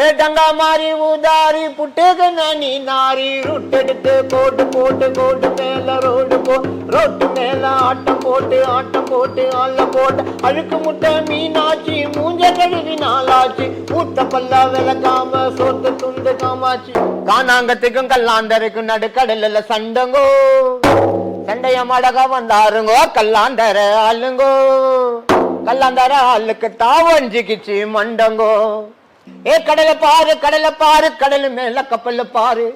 ஏ டங்கா மாறி ஊதாரி புட்டுக்கு நானி நாரி ருட்டெடுத்து கோட்டு போட்டு கோட்டு மேல ரோடு போ. ரோட்டு மேல ஆட்டம் போட்டு ஆட்டம் போட்டு ஆள போட்டு. அழுக்கு முட்டை மீனாச்சி மூஞ்ச கழுவி நாளாச்சு. மூத்த பல்ல விளக்காம சோத்து துண்டு காமாச்சு. காணாங்கத்துக்கும் கல்லாந்தருக்கும் நடுக்கடல சண்டங்கோ. சண்டைய மடக வந்தாருங்கோ கல்லாந்தர ஆளுங்கோ. கல்லாந்தர ஆளுக்கு தாவஞ்சிக்கிச்சு மண்டங்கோ. ஏ கடலை பாரு கடலை பாரு கடல் மேல கப்பல்ல பாரு.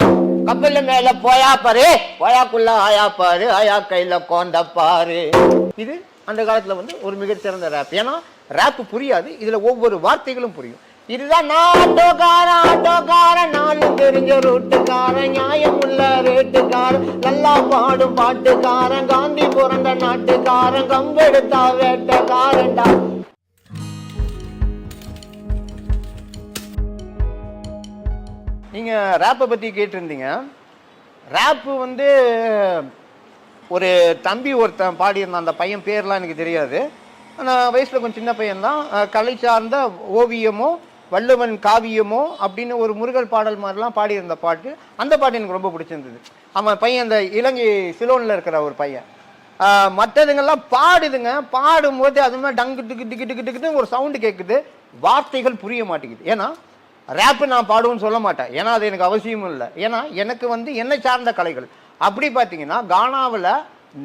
கப்பல் மேல போயா பாரு போயாக்குள்ள ஆயா பாரு ஆயா கையில கோந்த பாரு. இது அந்த காலத்துல வந்து ஒரு மிகச்சிறந்த ரேப் ஏன்னா ரேப் புரியாது. இதுல ஒவ்வொரு வார்த்தைகளும் புரியும். இதுதான் நான் ஆட்டோக்காரன் ஆட்டோக்காரன் நாலு தெரிஞ்ச ரூட்டுக்காரன் நியாயம் உள்ள ரேட்டுக்காரன் நல்லா பாடும் பாட்டுக்காரன் காந்தி பிறந்த நாட்டுக்காரன் கம்பெடுத்தா வேட்டக்காரன்டா. நீங்கள் ரேப்பை பற்றி கேட்டிருந்தீங்க. ரேப்பு வந்து ஒரு தம்பி ஒருத்தன் பாடியிருந்தான். அந்த பையன் பேர்லாம் எனக்கு தெரியாது. ஆனால் வயசில் கொஞ்சம் சின்ன பையன்தான். கலை சார்ந்த ஓவியமோ வள்ளுவன் காவியமோ அப்படின்னு ஒரு முருகல் பாடல் மாதிரிலாம் பாடியிருந்த பாட்டு. அந்த பாட்டு எனக்கு ரொம்ப பிடிச்சிருந்தது. அவன் பையன் அந்த இலங்கை சிலோனில் இருக்கிற ஒரு பையன். மற்றதுங்கெல்லாம் பாடுதுங்க. பாடும்போது அது மாதிரி டங்கு டிக்கு டிக்கு டிக்கு டிக்குன்னு ஒரு சவுண்டு கேட்குது வார்த்தைகள் புரிய மாட்டேங்குது. ஏன்னா ரேப்பு நான் பாடுவேன்னு சொல்ல மாட்டேன். ஏன்னா அது எனக்கு அவசியமும் இல்லை. ஏன்னா எனக்கு வந்து என்னை சார்ந்த கலைகள். அப்படி பார்த்தீங்கன்னா கானாவில்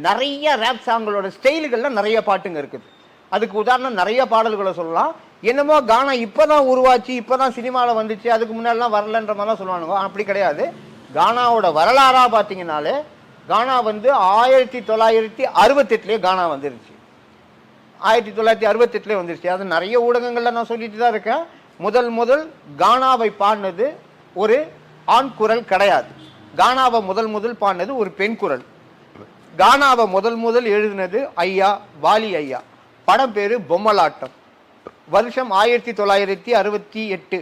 நிறைய ரேப் சாங்களோட ஸ்டைல்களில் நிறைய பாட்டுங்க இருக்குது. அதுக்கு உதாரணம் நிறைய பாடல்களை சொல்லலாம். என்னமோ கானா இப்போ தான் உருவாச்சு இப்போ தான் சினிமாவில் வந்துச்சு அதுக்கு முன்னாடிலாம் வரலன்ற மாதிரிலாம் சொல்லுவானுங்க. அப்படி கிடையாது. கானாவோட வரலாறாக பார்த்தீங்கனாலே கானா வந்து ஆயிரத்தி தொள்ளாயிரத்தி அறுபத்தெட்டுலேயே கானா வந்துருச்சு. ஆயிரத்தி தொள்ளாயிரத்தி அறுபத்தெட்டுலேயே வந்துருச்சு. அது நிறைய ஊடகங்களில் நான் சொல்லிட்டு தான் இருக்கேன். முதல் முதல் கானாவை பாடினது ஒரு ஆண் குரல் கிடையாது. கானாவை முதல் முதல் பாடினது ஒரு பெண் குரல். கானாவை முதல் முதல் எழுதினது ஐயா வாலி ஐயா. படம் பேரு பொம்மலாட்டம். வருஷம் ஆயிரத்தி தொள்ளாயிரத்தி அறுபத்தி எட்டு.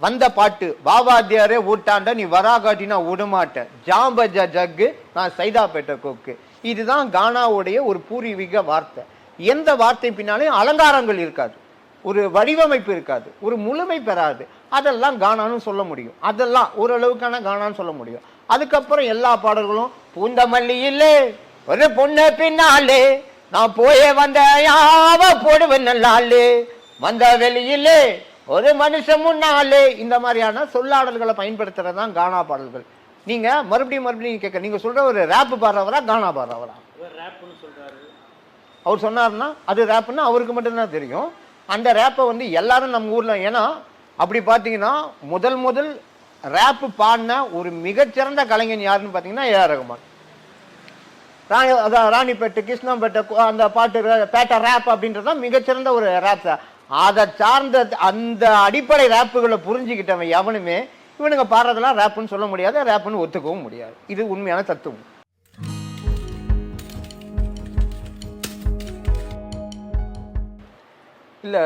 வந்த பாட்டு பாபாத்தியாரே ஊட்டாண்ட நீ வரா காட்டினா விடமாட்டேன் ஜாம்பஜ ஜக்கு நான் சைதாப்பேட்டை கொக்கு. இதுதான் கானாவுடைய ஒரு பூர்வீக வார்த்தை. எந்த வார்த்தை பின்னாலையும் அலங்காரங்கள் இருக்காது. ஒரு வடிவமைப்பு இருக்காது ஒரு முழுமை பெறாது. அதெல்லாம் கானான்னு சொல்ல முடியும். அதெல்லாம் ஓரளவுக்கான கானான்னு சொல்ல முடியும். அதுக்கப்புறம் எல்லா பாடல்களும் பூந்தமல்லி இல்லே ஒரு பொண்ணு பின்னாலே நான் போயே வந்த யாவ போடுவேன் நல்லாலே வந்த வெளியிலே ஒரு மனுஷன் முன்னாலே. இந்த மாதிரியான சொல்லாடல்களை பயன்படுத்துறது தான் கானா பாடல்கள். நீங்க மறுபடியும் மறுபடியும் கேட்க நீங்க சொல்ற ஒரு ரேப் பாடுறவரா கானா பாடுறவரா? அவர் சொன்னாருன்னா அது ரேப்புன்னா அவருக்கு மட்டும்தான் தெரியும். அந்த ரேப்பை வந்து எல்லாரும் நம்ம ஊரில் ஏன்னா அப்படி பார்த்தீங்கன்னா முதல் முதல் ரேப்பு பாடின ஒரு மிகச்சிறந்த கலைஞன் யாருன்னு பார்த்தீங்கன்னா ஏஆர் ரகுமான். ராணி அதான் ராணிப்பேட்டு கிருஷ்ணம்பேட்டை அந்த பாட்டு பேட்டை ரேப் அப்படின்றது தான் மிகச்சிறந்த ஒரு ரேப் அதை சார்ந்த அந்த அடிப்படை ரேப்புகளை புரிஞ்சுக்கிட்டவன் எவனுமே இவனுங்க பாடுறதெல்லாம் ரேப்புன்னு சொல்ல முடியாது ரேப்புன்னு ஒத்துக்கவும் முடியாது. இது உண்மையான தத்துவம். இல்லை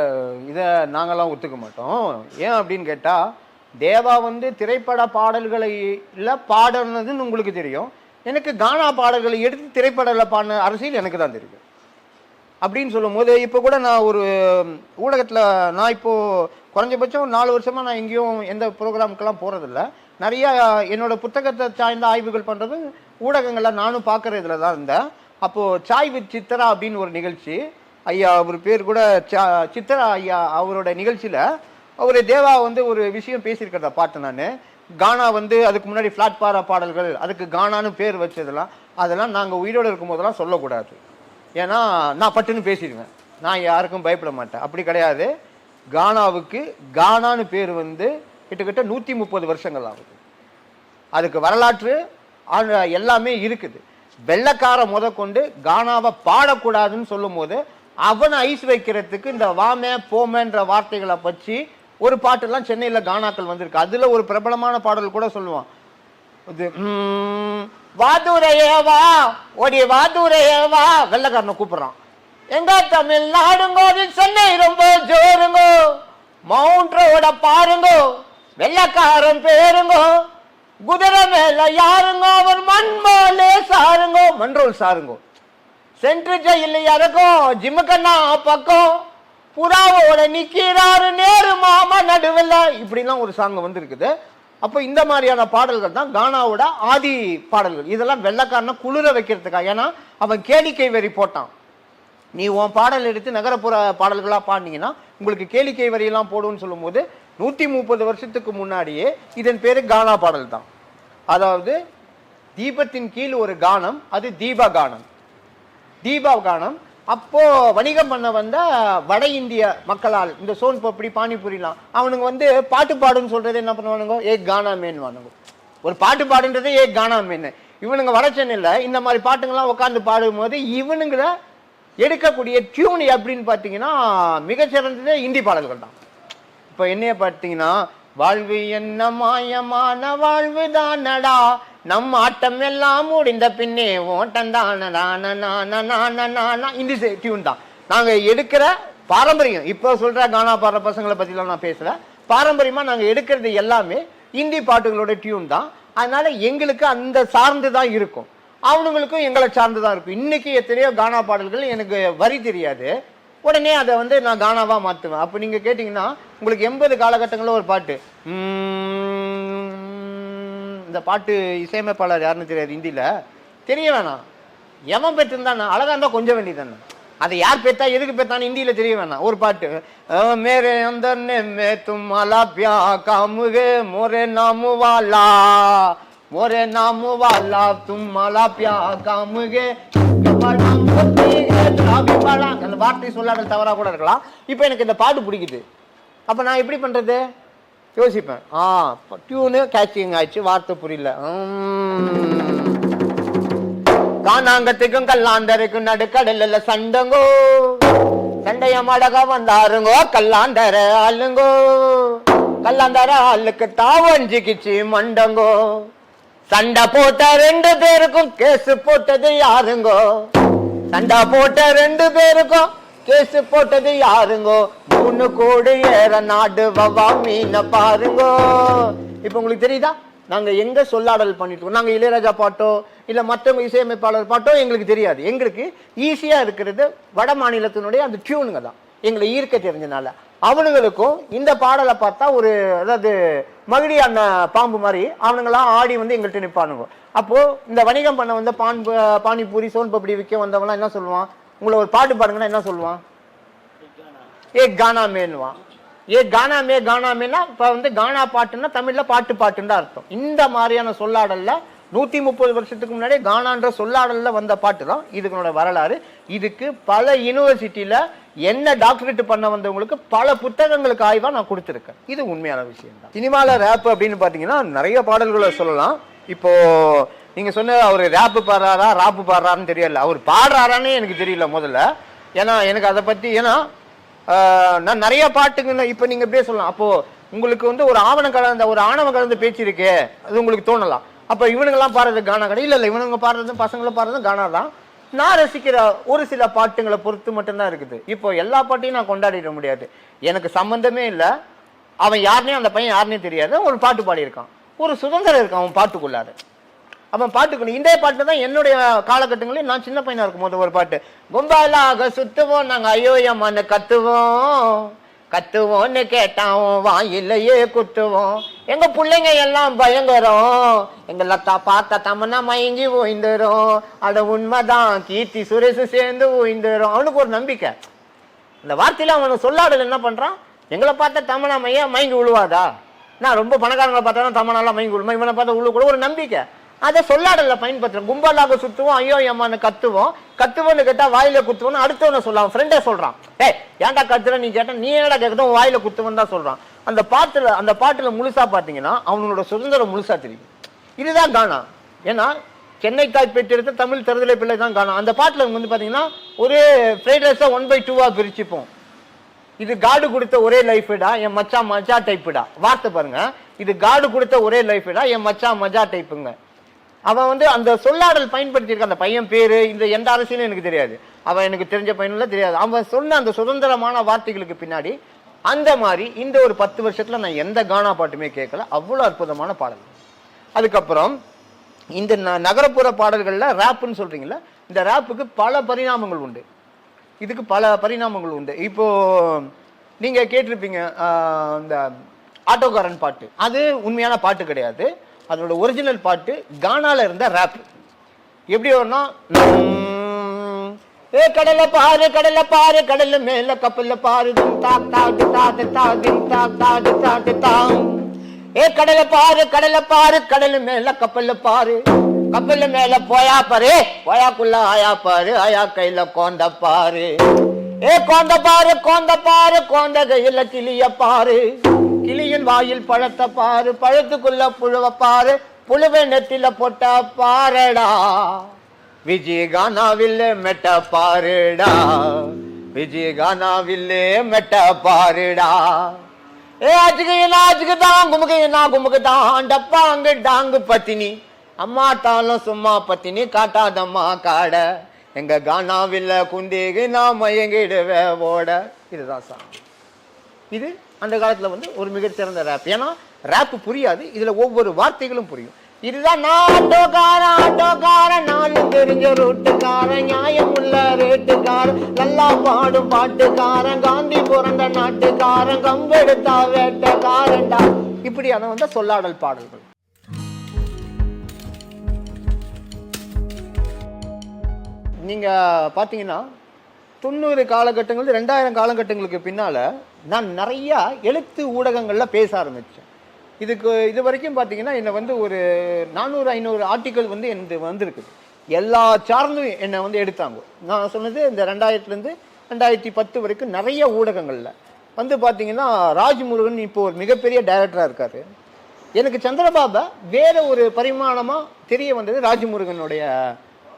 இதை நாங்களாம் ஒத்துக்க மாட்டோம். ஏன் அப்படின்னு கேட்டால் தேவா வந்து திரைப்பட பாடல்களை இல்லை பாடுனதுன்னு உங்களுக்கு தெரியும். எனக்கு கானா பாடல்களை எடுத்து திரைப்படத்தில் பாடின அரசியல் எனக்கு தான் தெரியும். அப்படின்னு சொல்லும்போது இப்போ கூட நான் ஒரு ஊடகத்தில் நான் இப்போது குறைஞ்சபட்சம் நாலு வருஷமாக நான் எங்கேயும் எந்த ப்ரோக்ராமுக்கெல்லாம் போகிறதில்ல நிறையா என்னோட புத்தகத்தை சார்ந்த ஆய்வுகள் பண்ணுறது ஊடகங்களில் நானும் பார்க்குற இதில் தான் இருந்தேன். அப்போது சாய் வித் சித்தரா அப்படின்னு ஒரு நிகழ்ச்சி ஐயா அவர் பேர் கூட சா- சித்ரா ஐயா அவரோட நிகழ்ச்சியில் அவர் தேவா வந்து ஒரு விஷயம் பேசியிருக்கிறத பார்த்தேன் நான். கானா வந்து அதுக்கு முன்னாடி ஃப்ளாட் பாரா பாடல்கள் அதுக்கு கானான்னு பேர் வச்சதெல்லாம் அதெல்லாம் நாங்கள் உயிரோடு இருக்கும்போதெல்லாம் சொல்லக்கூடாது. ஏன்னா நான் பட்டுன்னு பேசிடுவேன். நான் யாருக்கும் பயப்பட மாட்டேன். அப்படி கிடையாது. கானாவுக்கு கானான்னு பேர் வந்து கிட்டத்தட்ட நூற்றி முப்பது வருஷங்கள் ஆகுது. அதுக்கு வரலாற்று ஆ- எல்லாமே இருக்குது. வெள்ளக்கார முத கொண்டு கானாவை பாடக்கூடாதுன்னு சொல்லும்போது அவனை ஐஸ் வைக்கிறதுக்கு இந்த வாமே போமேன்ற வார்த்தைகளை வச்சு ஒரு பாட்டெல்லாம் சென்னையில் கானாக்கள் வந்திருக்கு. அதில் ஒரு பிரபலமான பாடல் கூட சொல்லுவான். இது ம், வாதுரையே வா ஓடி வாதுரையே வா வெள்ளக்காரனை கூப்பிடுறான். எங்க தமிழ்நாடுங்கோ சென்னை ரொம்ப ஜோருங்கோ மவுண்ட் ரோட பாருங்கோ வெள்ளக்காரன் பேருங்கோ குதிரை மேல யாருங்கோ அவர் மண்மாலே சாருங்கோ மண்ரோல் சாருங்கோ. சென்ட்ரு இல்லையா இருக்கும் ஜிம்முக்கண்ணா பக்கம் புறாவோட நிக்கிறாரு நேரு மாமா நடுவில். இப்படிலாம் ஒரு சாங் வந்துருக்குது. அப்போ இந்த மாதிரியான பாடல்கள் தான் கானாவோட ஆதி பாடல்கள். இதெல்லாம் வெள்ளக்காரனை குளிர வைக்கிறதுக்காக ஏன்னா அவன் கேளிக்கை வரி போட்டான். நீ உன் பாடல் எடுத்து நகரப்புற பாடல்களாக பாடினீங்கன்னா உங்களுக்கு கேளிக்கை வரியெல்லாம் போடுன்னு சொல்லும்போது நூற்றி முப்பது வருஷத்துக்கு முன்னாடியே இதன் பேர் கானா பாடல் தான் அதாவது தீபத்தின் கீழ் ஒரு கானம் அது தீப கானம் தீபாவகானம். அப்போ வணிகம் பண்ண வந்த வட இந்திய மக்களால் இந்த சோன் பப்படி பானிபூரிலாம் அவனுங்க வந்து பாட்டு பாடுன்னு சொல்கிறது என்ன பண்ணுவானுங்க? ஏ கானா மேன் வானுங்க ஒரு பாட்டு பாடுன்றதே ஏ கானா மேன் இவனுங்க வட சென்னையில் இந்த மாதிரி பாட்டுங்கள்லாம் உட்காந்து பாடும்போது இவனுங்களை எடுக்கக்கூடிய டியூன் எப்படின்னு பார்த்தீங்கன்னா மிகச்சிறந்தது இந்தி பாடல்கள் தான். இப்போ என்னைய பார்த்தீங்கன்னா வாழ்வு என்ன மாயமான வாழ்வு நடா நம் ஆட்டம் எல்லாம் முடிந்த பின்னே ஓட்டம் தானடா இந்த டியூன் தான். நாங்கள் எடுக்கிற பாரம்பரியம். இப்போ சொல்கிற கானா பாடுற பசங்களை பற்றிலாம் நான் பேசல. பாரம்பரியமாக நாங்கள் எடுக்கிறது எல்லாமே இந்தி பாட்டுகளோட டியூன் தான். அதனால் எங்களுக்கு அந்த சார்ந்து தான் இருக்கும். அவனுங்களுக்கும் எங்களை சார்ந்து தான் இருக்கும். இன்றைக்கி எத்தனையோ கானா பாடல்கள் எனக்கு வரி தெரியாது. உடனே அதை வந்து நான் கானாவாக மாற்றுவேன் அப்போ நீங்கள் கேட்டிங்கன்னா உங்களுக்கு எண்பது காலகட்டங்களில் ஒரு பாட்டு. அந்த பாட்டு இசையமைப்பாளர் யாருன்னு தெரியாது இந்தியில் தெரிய வேணாம். எவன் பெற்றிருந்தானே அழகா இருந்தால் கொஞ்சம் வேண்டியதானே அதை யார் பெற்றா எதுக்கு பெத்தான்னு இந்தியில் தெரிய வேணாம். ஒரு பாட்டு மேரே அந்தர் மே தும் அலா பியா காமுகே மோரே நாமு வாலா மோரே நாமு வாலா தும் அலா பியா காமுகே. அந்த வார்த்தை சொல்லாடல் தவறாக கூட இருக்கலாம். இப்போ எனக்கு இந்த பாட்டு பிடிக்குது. அப்போ நான் எப்படி பண்ணுறது யோசிப்பேன். ஆ டியூனு கேட்சிங் ஆயிடுச்சு வார்த்தை புரியல. காணாங்கத்துக்கும் கல்லாந்தருக்கும் நடுக்கடல்ல சண்டங்கோ. சண்டைய மடக வந்தாருங்கோ கல்லாந்தர ஆளுங்கோ. கல்லாந்தர ஆளுக்கு தாவஞ்சிக்கிச்சு மண்டங்கோ. சண்டை போட்ட ரெண்டு பேருக்கும் கேசு போட்டது யாருங்கோ? சண்டை போட்ட ரெண்டு பேருக்கும் கேஸ் போட்டது யாருங்கோ? மூணு கோடி ஏற நாடு வவா மீன பாருங்கோ. இப்ப உங்களுக்கு தெரியுதா? நாங்க எங்க சொல்லாடல் பண்ணிட்டு நாங்கள் நாங்க இளையராஜா பாட்டோ இல்ல மற்றவங்க இசையமைப்பாளர் பாட்டோ எங்களுக்கு தெரியாது. எங்களுக்கு ஈஸியா இருக்கிறது வட மாநிலத்தினுடைய அந்த டியூனுங்க தான். எங்களை ஈர்க்க தெரிஞ்சனால. அவனுங்களுக்கும் இந்த பாடலை பார்த்தா ஒரு அதாவது மகிழி அந்த பாம்பு மாதிரி அவனுங்களாம் ஆடி வந்து எங்கள்கிட்ட நிற்பானுங்க அப்போது இந்த வணிகம் பண்ண வந்த பான் பானிபூரி சோன்பப்படி விற்க வந்தவங்களாம் என்ன சொல்லுவான்? உங்களை ஒரு பாட்டு பாடுங்கன்னா என்ன சொல்லுவான்? ஏ கானா மேன்வான் ஏ கானா மே கானா மேனா இப்போ வந்து கானா பாட்டுன்னா தமிழில் பாட்டு பாட்டுன்னு தான் அர்த்தம். இந்த மாதிரியான சொல்லாடல்ல நூற்றி முப்பது வருஷத்துக்கு முன்னாடி கானான்ற சொல்லாடலில் வந்த பாட்டு தான் இதுக்குனோட வரலாறு. இதுக்கு பல யூனிவர்சிட்டியில் என்ன டாக்டரேட் பண்ண வந்தவங்களுக்கு பல புத்தகங்களுக்கு ஆய்வாக நான் கொடுத்துருக்கேன். இது உண்மையான விஷயம் தான் சினிமாவில் ரேப் அப்படின்னு பார்த்தீங்கன்னா நிறைய பாடல்களை சொல்லலாம். இப்போது நீங்க சொன்ன அவர் ரேப்பு பாடுறாரா ராப்பு பாடுறாருன்னு தெரியல. அவர் பாடுறாரான்னு எனக்கு தெரியல முதல்ல. ஏன்னா எனக்கு அதை பத்தி ஏன்னா நான் நிறைய பாட்டுங்க இப்போ நீங்க இப்படியே சொல்லலாம். அப்போ உங்களுக்கு வந்து ஒரு ஆவணம் கலந்த ஒரு ஆணவம் கலந்த பேச்சு இருக்கே அது உங்களுக்கு தோணலாம். அப்போ இவனுங்கெல்லாம் பாடுறது கானா கடை. இல்லை இல்லை இவனுங்க பாடுறது பசங்களை பாடுறது கானா தான். நான் ரசிக்கிற ஒரு சில பாட்டுங்களை பொறுத்து மட்டும்தான் இருக்குது. இப்போ எல்லா பாட்டையும் நான் கொண்டாடிட முடியாது. எனக்கு சம்மந்தமே இல்லை. அவன் யாருனே அந்த பையன் யாருனே தெரியாது. ஒரு பாட்டு பாடியிருக்கான். ஒரு சுதந்திரம் இருக்கான் அவன் பாட்டுக்குள்ளாரு. அவன் பாட்டுக்கணும் இந்த பாட்டு தான் என்னுடைய காலகட்டங்களில் நான் சின்ன பையனாக இருக்கும் போது ஒரு பாட்டு. கும்பாலாக சுத்துவோம் நாங்கள் ஐயோ கத்துவோம். கத்துவோம்னு கேட்டான் வாயிலையே குத்துவோம். எங்க பிள்ளைங்க எல்லாம் பயங்கரம். எங்க லத்தா பார்த்தா தமன்னா மயங்கி ஓய்ந்துரும். அட உண்மைதான் கீர்த்தி சுரேஷ் சேர்ந்து ஓய்ந்துரும். அவனுக்கு ஒரு நம்பிக்கை. இந்த வார்த்தையில அவனை சொல்லாடல என்ன பண்றான்? எங்களை பார்த்தா தமனா மையா மயங்கி விழுவாதா நான் ரொம்ப பணக்காரங்களை பார்த்தா தான் தமனாலாம் மயங்கி விழுமா இவனை பார்த்தா உள்ள கூட ஒரு நம்பிக்கை. அதை சொல்லாடல பயன்படுத்துறோம் கும்பலாக சுத்துவோம் ஐயோ அம்மான்னு கத்துவோம். கத்துவோன்னு கேட்டா வாயில குத்துவோம்னு அடுத்தவனை சொல்லலாம் ஃப்ரெண்டே சொல்றான். ஏ ஏன்டா கத்துற? நீ கேட்டா நீ என்னடா கேட்கறதும் வாயில குத்துவன் தான் சொல்றான். அந்த பாட்டுல அந்த பாட்டுல முழுசா பாத்தீங்கன்னா அவனோட சுதந்திரம் முழுசா தெரியும். இதுதான் கானா. ஏன்னா சென்னை தாய் பெற்றெடுத்த தமிழ் தருதலை பிள்ளை தான் காணும் அந்த பாட்டில் வந்து பார்த்தீங்கன்னா ஒரே ஃப்ரைட் ரைஸை ஒன் பை டூவாக பிரிச்சுப்போம். இது காடு கொடுத்த ஒரே லைஃபுடா என் மச்சான் மஜா டைப்புடா வார்த்தை பாருங்க. இது காடு கொடுத்த ஒரே லைஃபுடா என் மச்சான் மஜா டைப்புங்க அவன் வந்து அந்த சொல்லாடல் பயன்படுத்தியிருக்க அந்த பையன் பேர் இந்த எந்த அரசியலும் எனக்கு தெரியாது. அவன் எனக்கு தெரிஞ்ச பையனும் தெரியாது. அவன் சொன்ன அந்த சுதந்திரமான வார்த்தைகளுக்கு பின்னாடி அந்த மாதிரி இந்த ஒரு பத்து வருஷத்தில் நான் எந்த கானா பாட்டுமே கேட்கல. அவ்வளோ அற்புதமான பாடல் அதுக்கப்புறம் இந்த ந- நகரப்புற பாடல்களில் ரேப்புன்னு சொல்கிறீங்களா இந்த ரேப்புக்கு பல பரிணாமங்கள் உண்டு. இதுக்கு பல பரிணாமங்கள் உண்டு. இப்போது நீங்கள் கேட்டிருப்பீங்க இந்த ஆட்டோக்காரன் பாட்டு. அது உண்மையான பாட்டு கிடையாது. அதோட ஒரிஜினல் பாட்டு கானால இருந்த ரேப் எப்படி வரும்னா ஏ கடல பாரு கடல பாரு கடல மேல கப்பல்ல பாரு. ஏ கடல பாரு கடல பாரு கடல மேல கப்பல்ல பாரு. கப்பல்ல மேல போயா பாரு. போயாக்குள்ள ஆயா பாரு ஆயா கையில கோந்த பாரு. ஏ கோந்த பாரு கோந்த பாரு கோந்த கையில கிளிய பாரு. கிளியின் வாயில் பழத்தை பாரு பழத்துக்குள்ள புழுவ பாரு புழுவை நெத்தில போட்ட பாரடா. விஜயகானாவில்லே மெட்ட பாருடா. விஜயகானாவில்லே மெட்ட பாருடா. ஏ அச்சுக்கு அச்சுக்கு தான் குமுக்கு நான் குமுக்கு தான் டப்பாங்கு டாங்கு பத்தினி. அம்மா தாலும் சும்மா பத்தினி காட்டாதம்மா காட. எங்க கானாவில் குந்தேகு நான் மயங்கிடுவே ஓட. இதுதான் சாங் இது அந்த காலத்தில் வந்து ஒரு மிகச்சிறந்த ரேப் ஏன்னா ரேப் புரியாது. இதில் ஒவ்வொரு வார்த்தைகளும் புரியும். இதுதான் நான் ஆட்டோக்காரன் நாலு தெரிஞ்ச ரூட்டுக்காரன் நியாயம் உள்ள ரேட்டுக்காரன் நல்லா பாடும் பாட்டுக்காரன் காந்தி பிறந்த நாட்டுக்காரன் கம்பெடுத்தா வேட்டக்காரன்டா. இப்படி அதை வந்து சொல்லாடல் பாடல்கள். நீங்கள் பார்த்தீங்கன்னா தொண்ணூறு காலகட்டங்கள் ரெண்டாயிரம் காலகட்டங்களுக்கு பின்னால் நான் நிறையா எழுத்து ஊடகங்களில் பேச ஆரம்பித்தேன் இதுக்கு இது வரைக்கும் பார்த்தீங்கன்னா என்னை வந்து ஒரு நானூறு ஐநூறு ஆர்டிக்கல் வந்து எனக்கு வந்திருக்குது எல்லா சார்ந்தும் என்னை வந்து எடுத்தாங்க. நான் சொன்னது இந்த ரெண்டாயிரத்துலேருந்து ரெண்டாயிரத்தி பத்து வரைக்கும் நிறைய ஊடகங்களில். வந்து பார்த்தீங்கன்னா ராஜ்முருகன் இப்போ ஒரு மிகப்பெரிய டைரக்டராக இருக்கார். எனக்கு சந்திரபாபா வேறு ஒரு பரிமாணமாக தெரிய வந்தது ராஜ்முருகனுடைய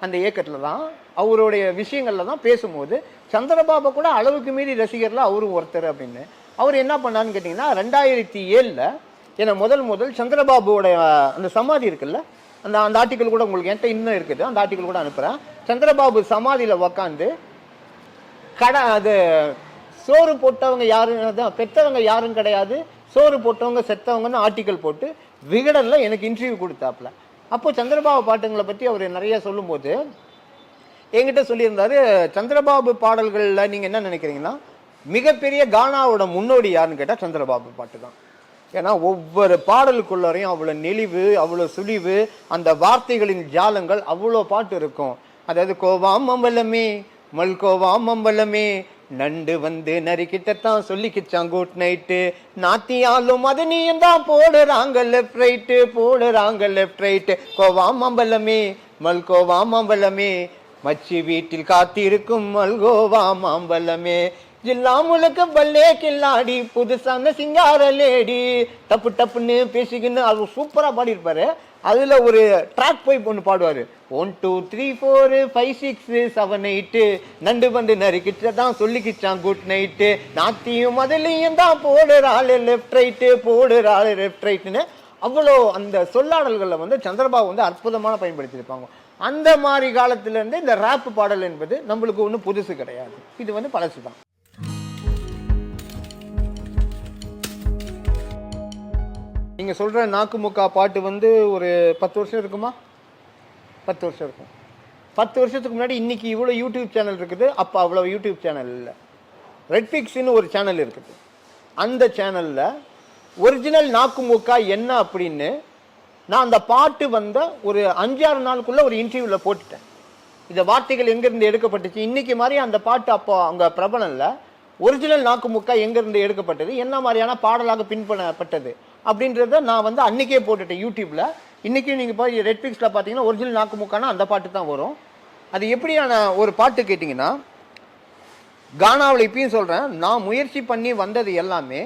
அந்த இயக்கத்தில் தான் அவருடைய விஷயங்களில் தான் பேசும்போது சந்திரபாபு கூட அளவுக்கு மீறி ரசிகர்ல அவரும் ஒருத்தர் அப்படின்னு. அவர் என்ன பண்ணான்னு கேட்டிங்கன்னா ரெண்டாயிரத்தி ஏழில் என்னை முதல் முதல் சந்திரபாபுவோட அந்த சமாதி இருக்குல்ல அந்த அந்த ஆர்டிக்கல் கூட உங்களுக்கு என்கிட்ட இன்னும் இருக்குது. அந்த ஆர்டிக்கல் கூட அனுப்புகிறேன் சந்திரபாபு சமாதியில் உக்காந்து கடை அது சோறு போட்டவங்க யாருன்னு தான் பெற்றவங்க யாரும் கிடையாது. சோறு போட்டவங்க செத்தவங்கன்னு ஆர்டிக்கல் போட்டு விகடனில் எனக்கு இன்டர்வியூ கொடுத்தாப்புல. அப்போ சந்திரபாபு பாட்டுங்களை பற்றி அவர் நிறைய சொல்லும்போது என்கிட்ட சொல்லியிருந்தாரு சந்திரபாபு பாடல்களில் நீங்கள் என்ன நினைக்கிறீங்கன்னா மிகப்பெரிய கானாவோட முன்னோடி யாருன்னு கேட்டால் சந்திரபாபு பாட்டு தான். ஏன்னா ஒவ்வொரு பாடலுக்குள்ளரையும் அவ்வளோ நெளிவு அவ்வளோ சுழிவு அந்த வார்த்தைகளின் ஜாலங்கள் அவ்வளோ பாட்டு இருக்கும். அதாவது கோவாம் மம்பலமே மல்கோவாம் மம்பலமே நண்டு வந்து நரிக்கிட்டத்தான் சொல்லிக்கிச்சான் குட் நைட்டு நாத்தியாலும் அது நீயும் தான் போடுறாங்க லெஃப்ட் ரைட்டு போடுறாங்க லெஃப்ட் ரைட்டு கோவாம் மம்பலமே மல்கோவாம் மாம்பழமே மச்சி வீட்டில் காத்திருக்கும் மல்கோவா மாம்பழமே. ஜில்லா முழுக்க பல்லே கில்லாடி புதுசான சிங்கார லேடி. டப்பு டப்புன்னு பேசிக்கின்னு அது சூப்பராக பாடியிருப்பாரு அதில் ஒரு ட்ராக் போய் ஒன்று பாடுவார். One two three four five six seven eight நண்டு பந்து நறுக்கிட்ட தான் சொல்லிக்கிச்சான் குட் நைட்டு நாத்தியும் அதுலேயும் தான் போடுறாள் லெஃப்ட் ரைட்டு போடுறாள் லெஃப்ட் ரைட்டுன்னு அவ்வளோ அந்த சொல்லாடல்களில் வந்து சந்திரபாபு வந்து அற்புதமான பயன்படுத்தியிருப்பாங்க. அந்த மாதிரி காலத்திலேருந்து இந்த ரேப் பாடல் என்பது நம்மளுக்கு ஒன்றும் புதுசு கிடையாது. இது வந்து பழசு தான் நீங்கள் சொல்கிற நாக்குமுக்கா பாட்டு வந்து ஒரு பத்து வருஷம் இருக்குமா? பத்து வருஷம் இருக்கும். பத்து வருஷத்துக்கு முன்னாடி இன்னைக்கு இவ்வளோ யூடியூப் சேனல் இருக்குது. அப்போ அவ்வளோ யூடியூப் சேனல் இல்லை. ரெட்ஃபிக்ஸ்னு ஒரு சேனல் இருக்குது. அந்த சேனலில் ஒரிஜினல் நாக்குமுக்கா என்ன அப்படின்னு நான் அந்த பாட்டு வந்த ஒரு அஞ்சாறு நாளுக்குள்ள ஒரு இன்டர்வியூவில் போட்டுட்டேன். இந்த வார்த்தைகள் எங்கேருந்து எடுக்கப்பட்டுச்சு? இன்றைக்கி மாதிரி அந்த பாட்டு அப்போ அங்கே பிரபலம் இல்லை. ஒரிஜினல் நாக்கு முக்கா எங்கேருந்து எடுக்கப்பட்டது? என்ன மாதிரியான பாடலாக பின்பற்றப்பட்டது? அப்படின்றத நான் வந்து அன்றைக்கே போட்டுட்டேன் யூடியூப்பில் இன்றைக்கும் நீங்கள் போய் ரெட்ஃபிக்ஸில் பார்த்தீங்கன்னா ஒரிஜினல் நாக்கு முக்கானா அந்த பாட்டு தான் வரும். அது எப்படியான ஒரு பாட்டு கேட்டிங்கன்னா கானாவில் இப்பயும் சொல்கிறேன் நான் முயற்சி பண்ணி வந்தது எல்லாமே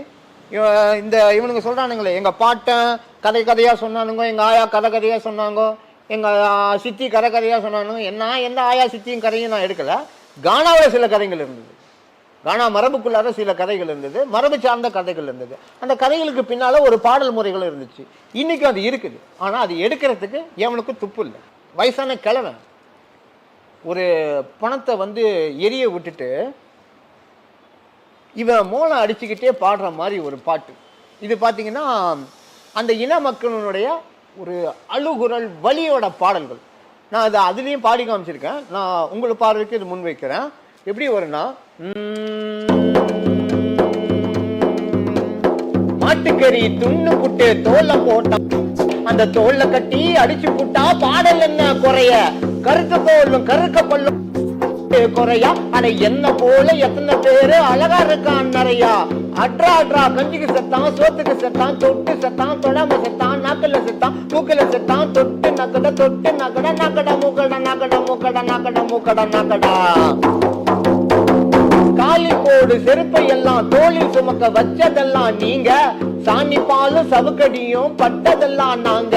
இந்த இவனுங்க சொல்கிறானுங்களே எங்கள் பாட்டன் கதை கதையாக சொன்னானுங்க எங்கள் ஆயா கதை கதையாக சொன்னாங்க எங்கள் சித்தி கதை கதையாக சொன்னானுங்க நான் எந்த ஆயா சித்தியும் கதையும் நான் எடுக்கலை. கானாவில் சில கதைகள் இருந்தது. கானா மரபுக்குள்ளார சில கதைகள் இருந்தது. மரபு சார்ந்த கதைகள் இருந்தது. அந்த கதைகளுக்கு பின்னால் ஒரு பாடல் முறைகள் இருந்துச்சு. இன்றைக்கும் அது இருக்குது. ஆனால் அது எடுக்கிறதுக்கு எவனுக்கும் துப்பு இல்லை. வயசான கிழவன் ஒரு பணத்தை வந்து எரிய விட்டுட்டு இவன் மூளை அடிச்சுக்கிட்டே பாடுற மாதிரி ஒரு பாட்டு. இது பார்த்தீங்கன்னா அந்த இன மக்களினுடைய ஒரு அழுகுரல் வலியோட பாடல்கள். நான் அதை அதுலேயும் பாடி காமிச்சிருக்கேன். நான் உங்களை பாடுறதுக்கு இது முன்வைக்கிறேன் எப்படி வரும்னா மாட்டுக்கறி துண்ணு புட்டு தோலை போட்டான் அந்த தோல்ல கட்டி அடிச்சு புட்டா பாடல் என்ன குறைய? கருக்க போலும் கருக்க பல்லும் குறையா? அட என்ன போல எத்தனை பேரு அழகா இருக்கான் நிறையா? அட்ரா அட்ரா. கஞ்சிக்கு செத்தான் சோத்துக்கு செத்தான் தொட்டு செத்தான் தொடாம செத்தான் நாக்குல செத்தான் மூக்கல செத்தான் தொட்டு நக்கட தொட்டு நக்கட நக்கட மூக்கட நக்கட மூக்கட நக்கட மூக்கட நக்கடா காலில் போடு செருப்பை எல்லாம் தோளில் சுமக்க வச்சதெல்லாம் நீங்க சாணி பாலும் சவுக்கடியும் பட்டதெல்லாம் நாங்க.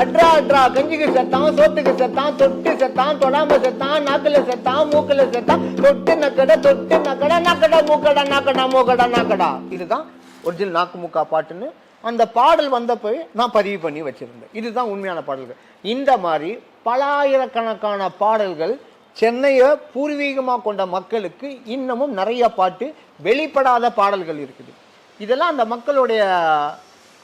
அட்ரா அட்ரா கஞ்சிக்கு செத்தான் சோத்துக்கு செத்தான் தொட்டு செத்தான் தொடாம செத்தான் நாக்குல செத்தான் மூக்குல செத்தான் தொட்டு நக்கட தொட்டு நக்கட நக்கட மூக்கட நக்கட மூக்கட நக்கடா. இதுதான் ஒரிஜினல் நாக்கு மூக்கா பாட்டுன்னு அந்த பாடல் வந்தப்போ நான் பதிவு பண்ணி வச்சிருந்தேன். இதுதான் உண்மையான பாடல்கள். இந்த மாதிரி பலாயிரக்கணக்கான பாடல்கள் சென்னையை பூர்வீகமாக கொண்ட மக்களுக்கு இன்னமும் நிறைய பாட்டு வெளிப்படாத பாடல்கள் இருக்குது. இதெல்லாம் அந்த மக்களுடைய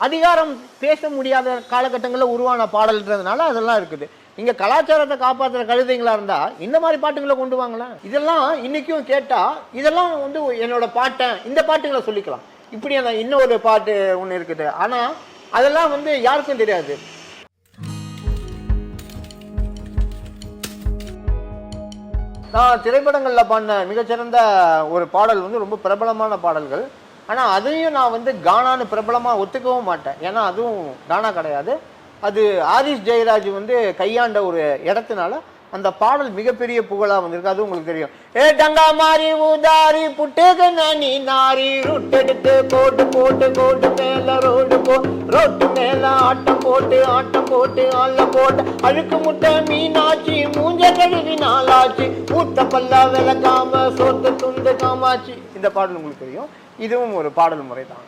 அதிகாரம் பேச முடியாத காலகட்டங்களில் உருவான பாடல்ன்றதுனால அதெல்லாம் இருக்குது. இங்கே கலாச்சாரத்தை காப்பாற்றுற கழுதைங்களா இருந்தால் இந்த மாதிரி பாட்டுங்களை கொண்டு வாங்களேன் இதெல்லாம் இன்றைக்கும் கேட்டால் இதெல்லாம் வந்து என்னோட பாட்டை இந்த பாட்டுங்களை சொல்லிக்கலாம். இப்படி அந்த இன்னொரு பாட்டு ஒன்று இருக்குது. ஆனால் அதெல்லாம் வந்து யாருக்கும் தெரியாது. நான் திரைப்படங்களில் பாடின மிகச்சிறந்த ஒரு பாடல் வந்து ரொம்ப பிரபலமான பாடல்கள். ஆனால் அதையும் நான் வந்து கானான்னு பிரபலமாக ஒத்துக்கவும் மாட்டேன். ஏன்னா அதுவும் கானா கிடையாது. அது ஆரிஸ் ஜெயராஜ் வந்து கையாண்ட ஒரு இடத்துனால அந்த பாடல் மிகப்பெரிய புகழாக வந்திருக்கு. அது உங்களுக்கு தெரியும். ஏ டங்கா மாறி ஊதாரி புட்டுக்கு நானி நாரி ருட்டெடுத்து போட்டு போட்டு கோட்டு மேல ரோடு போ ரோட்டு மேல ஆட்டம் போட்டு ஆட்டம் போட்டு ஆள்ல போட்டு. அழுக்கு முட்டை மீனாச்சி மூஞ்ச கழுவி நாளாச்சு. மூத்த பல்லா விளக்காம சோத்து துண்டு காமாச்சு இந்த பாடல் உங்களுக்கு தெரியும். இதுவும் ஒரு பாடல் முறை தான்